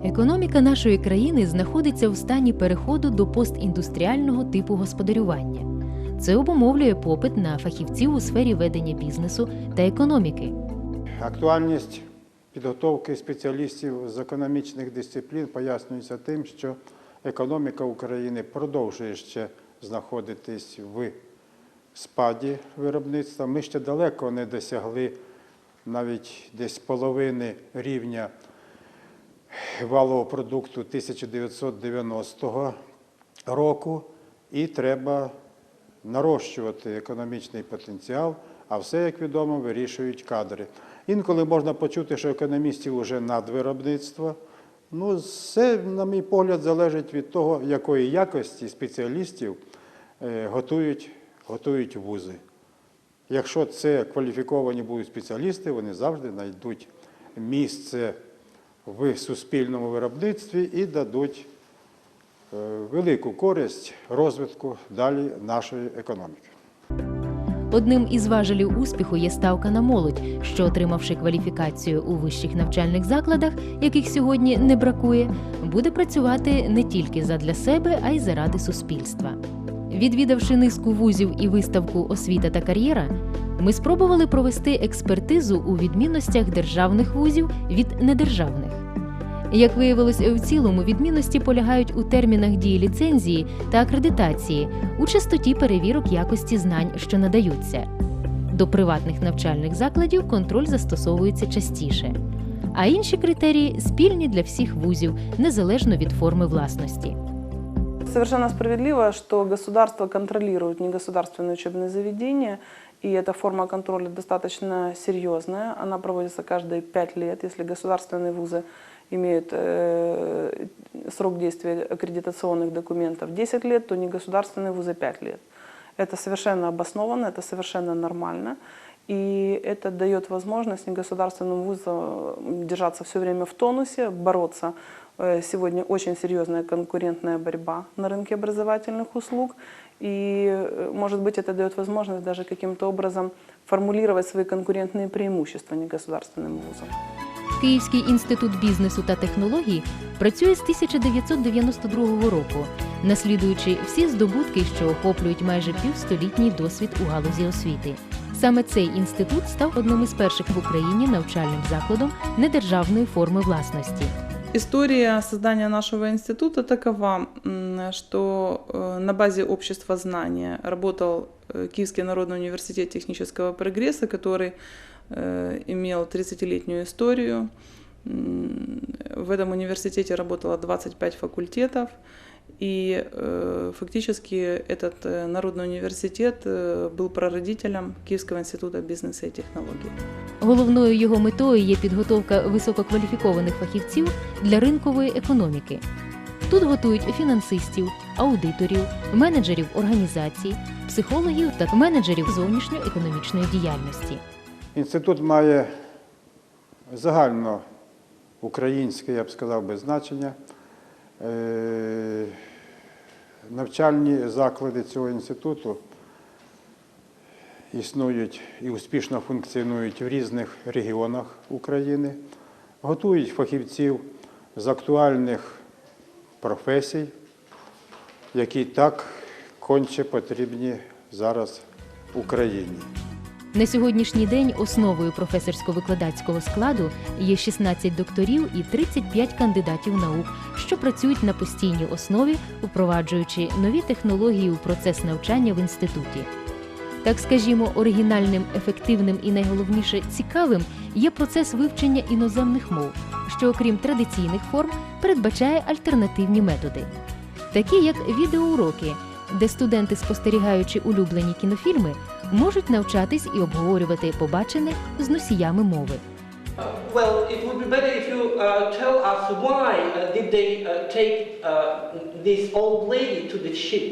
Економіка нашої країни знаходиться в стані переходу до постіндустріального типу господарювання. Це обумовлює попит на фахівців у сфері ведення бізнесу та економіки. Актуальність підготовки спеціалістів з економічних дисциплін пояснюється тим, що економіка України продовжує ще знаходитись в спаді виробництва. Ми ще далеко не досягли навіть десь половини рівня валового продукту 1990 року, і треба нарощувати економічний потенціал, а все, як відомо, вирішують кадри. Інколи можна почути, що економістів вже надвиробництво. Ну, все, на мій погляд, залежить від того, якої якості спеціалістів е, готують, готують вузи. Якщо це кваліфіковані будуть спеціалісти, вони завжди знайдуть місце в суспільному виробництві і дадуть е, велику користь розвитку далі нашої економіки. Одним із важелів успіху є ставка на молодь, що, отримавши кваліфікацію у вищих навчальних закладах, яких сьогодні не бракує, буде працювати не тільки задля себе, а й заради суспільства. Відвідавши низку вузів і виставку Освіта та кар'єра, ми спробували провести експертизу у відмінностях державних вузів від недержавних. Як виявилось, в цілому відмінності полягають у термінах дії ліцензії та акредитації, у частоті перевірок якості знань, що надаються. До приватних навчальних закладів контроль застосовується частіше, а інші критерії спільні для всіх вузів, незалежно від форми власності. Совершенно справедливо, что государство контролирует негосударственные учебные заведения, и эта форма контроля достаточно серьезная. Она проводится каждые пять лет, если государственные вузы имеют э, срок действия аккредитационных документов 10 лет, то негосударственные вузы 5 лет. Это совершенно обоснованно, это совершенно нормально. И это дает возможность негосударственным вузам держаться все время в тонусе, бороться. Э, Сегодня очень серьезная конкурентная борьба на рынке образовательных услуг. И, э, может быть, это дает возможность даже каким-то образом формулировать свои конкурентные преимущества негосударственным вузам. Київський інститут бізнесу та технологій працює з 1992 року, наслідуючи всі здобутки, що охоплюють майже півстолітній досвід у галузі освіти. Саме цей інститут став одним із перших в Україні навчальним закладом недержавної форми власності. История создания нашего института такова, м, что э, на базе общества знания работал э, Киевский народный университет технического прогресса, который э, имел 30-летнюю историю. М, В этом университете работало 25 факультетов, и э, фактически этот э, народный университет э, был прародителем Киевского института бизнеса и технологий. Головною його метою є підготовка висококваліфікованих фахівців для ринкової економіки. Тут готують фінансистів, аудиторів, менеджерів організацій, психологів та менеджерів зовнішньоекономічної діяльності. Інститут має загально українське, я б сказав, би, значення. Навчальні заклади цього інституту існують і успішно функціонують в різних регіонах України, готують фахівців з актуальних професій, які так конче потрібні зараз Україні. На сьогоднішній день основою професорсько-викладацького складу є 16 докторів і 35 кандидатів наук, що працюють на постійній основі, впроваджуючи нові технології у процес навчання в інституті. Так скажімо, оригінальним, ефективним і найголовніше цікавим є процес вивчення іноземних мов, що, окрім традиційних форм, передбачає альтернативні методи, такі як відеоуроки, де студенти, спостерігаючи улюблені кінофільми, можуть навчатись і обговорювати побачене з носіями мови. Well, it would be better if you uh, tell us why uh, did they uh, take uh, this old lady to the ship?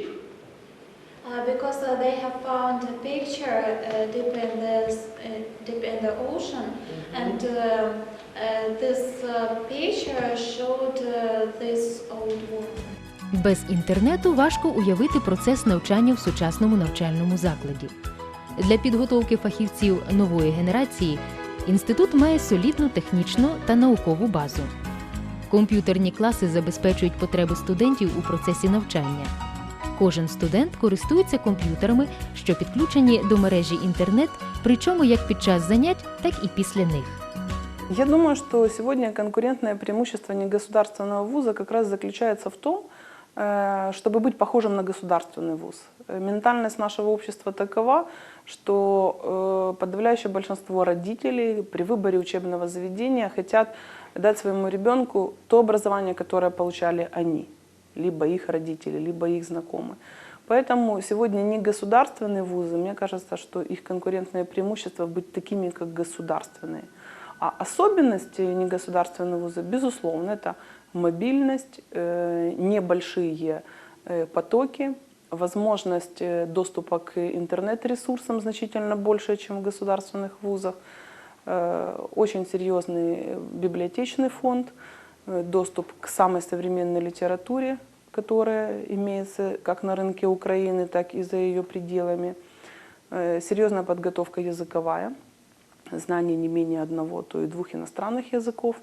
Uh, because uh, they have found a picture uh, deep in the uh, deep in the ocean, mm -hmm. and uh, uh, this uh, picture showed uh, this old woman. Без інтернету важко уявити процес навчання в сучасному навчальному закладі. Для підготовки фахівців нової генерації інститут має солідну технічну та наукову базу. Комп'ютерні класи забезпечують потреби студентів у процесі навчання. Кожен студент користується комп'ютерами, що підключені до мережі інтернет, причому як під час занять, так і після них. Я думаю, что сегодня конкурентное преимущество негосударственного вуза как раз заключается в том, э, чтобы быть похожим на государственный вуз. Э, Ментальность нашего общества такова, что э, подавляющее большинство родителей при выборе учебного заведения хотят дать своему ребенку то образование, которое получали они, либо их родители, либо их знакомые. Поэтому сегодня не государственные вузы, мне кажется, что их конкурентное преимущество быть такими, как государственные. А особенности негосударственного вуза, безусловно, это мобильность, э, небольшие э, потоки, возможность э, доступа к интернет-ресурсам значительно больше, чем в государственных вузах, э, очень серьезный библиотечный фонд, э, доступ к самой современной литературе, которая имеется как на рынке Украины, так и за ее пределами, э, серьезная подготовка языковая, знание не менее одного, то и двух иностранных языков.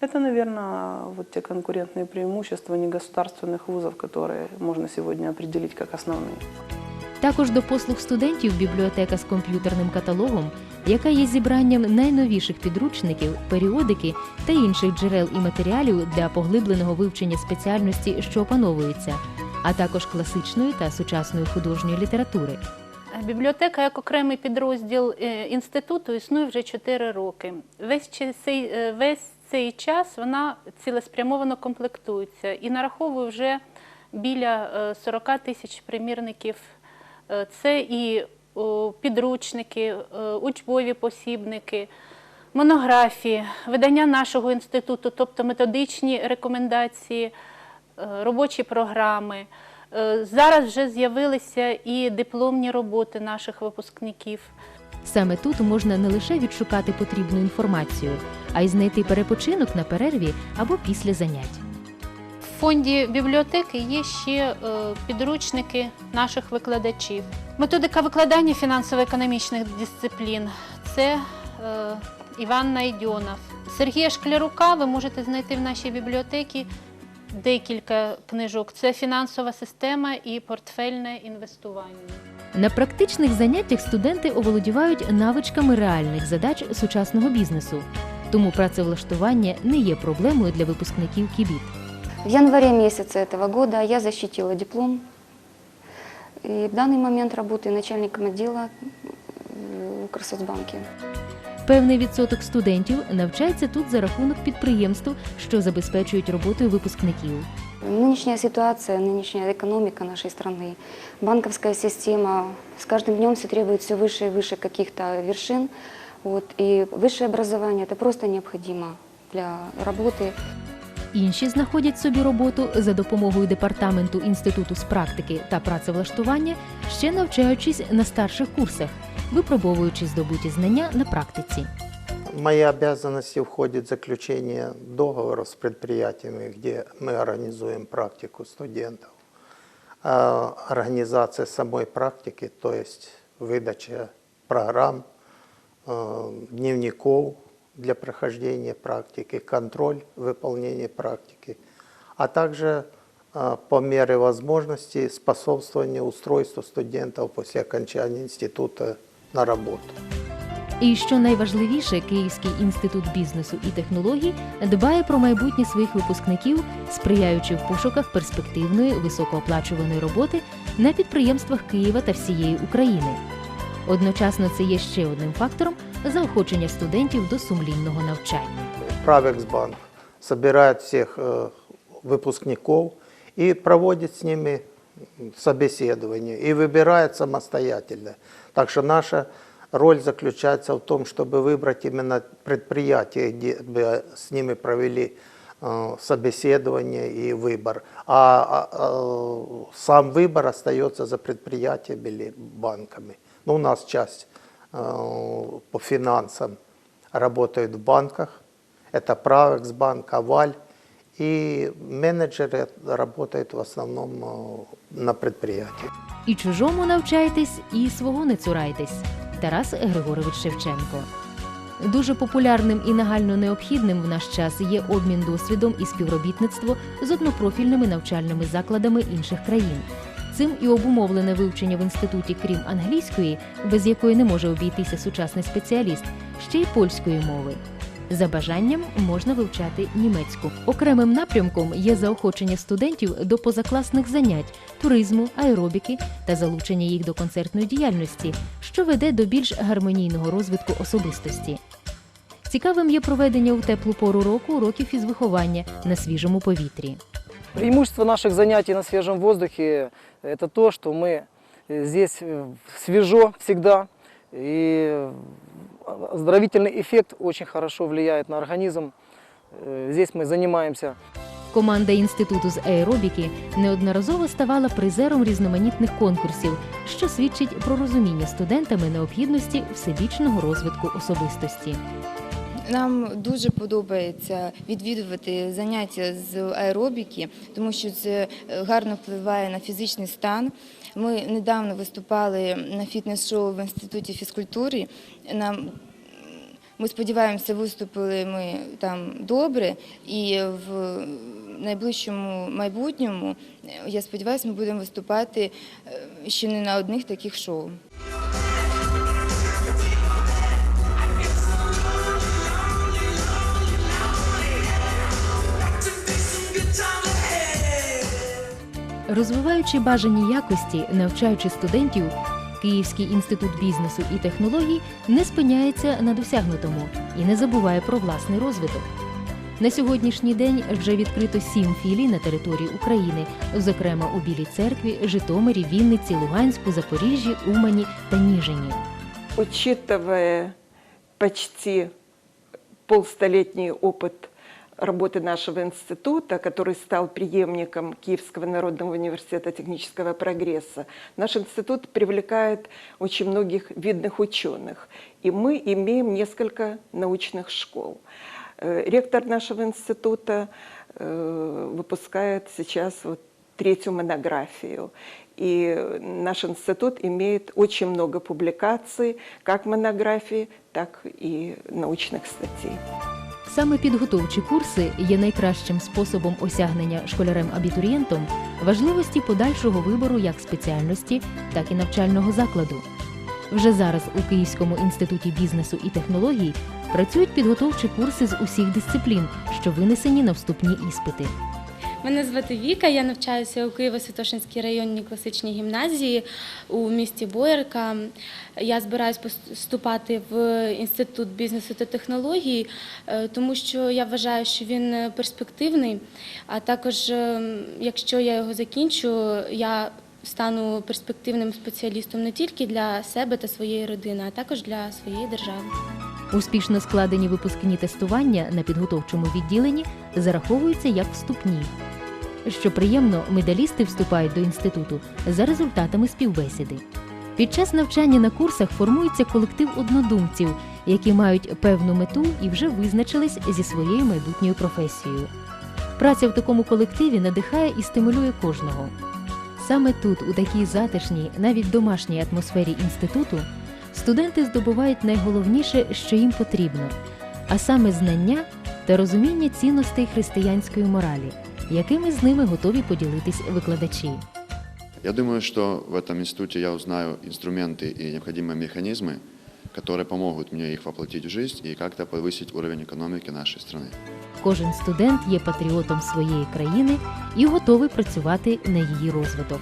Это, наверное, вот те конкурентные преимущества негосударственных вузов, которые можно сегодня определить как основные. Також до послуг студентів бібліотека з комп'ютерним каталогом, яка є зібранням найновіших підручників, періодики та інших джерел і матеріалів для поглибленого вивчення спеціальності, що опановуються, а також класичної та сучасної художньої літератури. Бібліотека як окремий підрозділ е, інституту існує вже 4 роки. Весь цей, е, весь цей час вона цілеспрямовано комплектується і нараховує вже біля е, 40 тисяч примірників. Е, Це і підручники, е, учбові посібники, монографії, видання нашого інституту, тобто методичні рекомендації, е, робочі програми. Е, Зараз вже з'явилися і дипломні роботи наших випускників. Саме тут можна не лише відшукати потрібну інформацію, а й знайти перепочинок на перерві або після занять. В фонді бібліотеки є ще е, підручники наших викладачів. Методика викладання фінансово-економічних дисциплін це е, Іван Найдьонов. Сергія Шклярука ви можете знайти в нашій бібліотеці декілька книжок. Це фінансова система і портфельне інвестування. На практичних заняттях студенти оволодівають навичками реальних задач сучасного бізнесу, тому працевлаштування не є проблемою для випускників кібіт. В январе месяце этого года я защитила диплом. И в данный момент работаю начальником отдела в Укрсоцбанке. Певний відсоток студентів навчається тут за рахунок підприємств, що забезпечують роботою випускників. Нынешняя ситуация, нынешняя экономика нашей страны, банковская система с каждым днем все требует все выше и выше каких-то вершин. Вот, и высшее образование – это просто необходимо для работы. Інші знаходять собі роботу за допомогою департаменту інституту з практики та працевлаштування, ще навчаючись на старших курсах, випробовуючи здобуті знання на практиці. В мои обязанности входит заключение договоров с предприятиями, где мы организуем практику студентов. А Организация самой практики, то есть выдача программ, э, дневников для прохождения практики, контроль выполнения практики, а также э, по мере возможности способствование устройству студентов после окончания института на работу. І що найважливіше, Київський інститут бізнесу і технологій дбає про майбутнє своїх випускників, сприяючи в пошуках перспективної високооплачуваної роботи на підприємствах Києва та всієї України. Одночасно це є ще одним фактором заохочення студентів до сумлінного навчання. Правексбанк собирает всех э, выпускников и проводит с ними собеседование и выбирает самостоятельно. Так что наша роль заключается в том, чтобы выбрать именно предприятие, где бы с ними провели э, собеседование и выбор. А, а, э, сам выбор остается за предприятиями или банками. Ну, у нас часть э, по финансам работают в банках. Это Правексбанк, Аваль. И менеджеры работают в основном на предприятии. І чужому навчайтесь, і свого не цурайтесь. Тарас Григорович Шевченко. Дуже популярним і нагально необхідним в наш час є обмін досвідом і співробітництво з однопрофільними навчальними закладами інших країн. Цим і обумовлене вивчення в інституті, крім англійської, без якої не може обійтися сучасний спеціаліст, ще й польської мови. За бажанням можна вивчати німецьку. Окремим напрямком є заохочення студентів до позакласних занять, туризму, аеробіки та залучення їх до концертної діяльності, що веде до більш гармонійного розвитку особистості. Цікавим є проведення у теплу пору року уроків із виховання на свіжому повітрі. Преимущество наших занятий на свежем воздухе – это то, что мы э, здесь э, свежо всегда, и э, оздоровительный эффект очень хорошо влияет на организм. Э, Здесь мы занимаемся Команда інституту з аеробіки неодноразово ставала призером різноманітних конкурсів, що свідчить про розуміння студентами необхідності всебічного розвитку особистості. Нам дуже подобається відвідувати заняття з аеробіки, тому що це е, гарно впливає на фізичний стан. Ми недавно виступали на фітнес-шоу в інституті фізкультури. Нам ми сподіваємося, виступили ми там добре, і в найближчому майбутньому е, я сподіваюся, ми будемо виступати е, ще не на одних таких шоу. Розвиваючи бажані якості, навчаючи студентів, Київський інститут бізнесу і технологій не спиняється на досягнутому і не забуває про власний розвиток. На сьогоднішній день вже відкрито сім філій на території України, зокрема у Білій церкві, Житомирі, Вінниці, Луганську, Запоріжжі, Умані та Ніжині. Учитывая почти полстолетний опыт работы нашего института, который стал преемником Киевского народного университета технического прогресса, наш институт привлекает очень многих видных ученых. И мы имеем несколько научных школ. Э, Ректор нашего института э, выпускает сейчас вот третью монографию. И наш институт имеет очень много публикаций, как монографий, так и научных статей. Саме підготовчі курси є найкращим способом осягнення школярем-абітурієнтом важливості подальшого вибору як спеціальності, так і навчального закладу. Вже зараз у Київському інституті бізнесу і технологій працюють підготовчі курси з усіх дисциплін, що винесені на вступні іспити. Мене звати Віка, я навчаюся у Києво-Святошинській районній класичній гімназії у місті Боярка. Я збираюсь поступати в інститут бізнесу та технологій, е, тому що я вважаю, що він перспективний. А також, е, якщо я його закінчу, я стану перспективним спеціалістом не тільки для себе та своєї родини, а також для своєї держави. Успішно складені випускні тестування на підготовчому відділенні зараховуються як вступні. Що приємно, медалісти вступають до інституту за результатами співбесіди. Під час навчання на курсах формується колектив однодумців, які мають певну мету і вже визначились зі своєю майбутньою професією. Праця в такому колективі надихає і стимулює кожного. Саме тут, у такій затишній, навіть домашній атмосфері інституту, студенти здобувають найголовніше, що їм потрібно, а саме знання та розуміння цінностей християнської моралі, якими з ними готові поділитись викладачі. Я думаю, что в этом институте я узнаю инструменты и необходимые механизмы, которые помогут мне их воплотить в жизнь и как-то повысить уровень экономики нашей страны. Кожен студент є патріотом своєї країни і готовий працювати на її розвиток.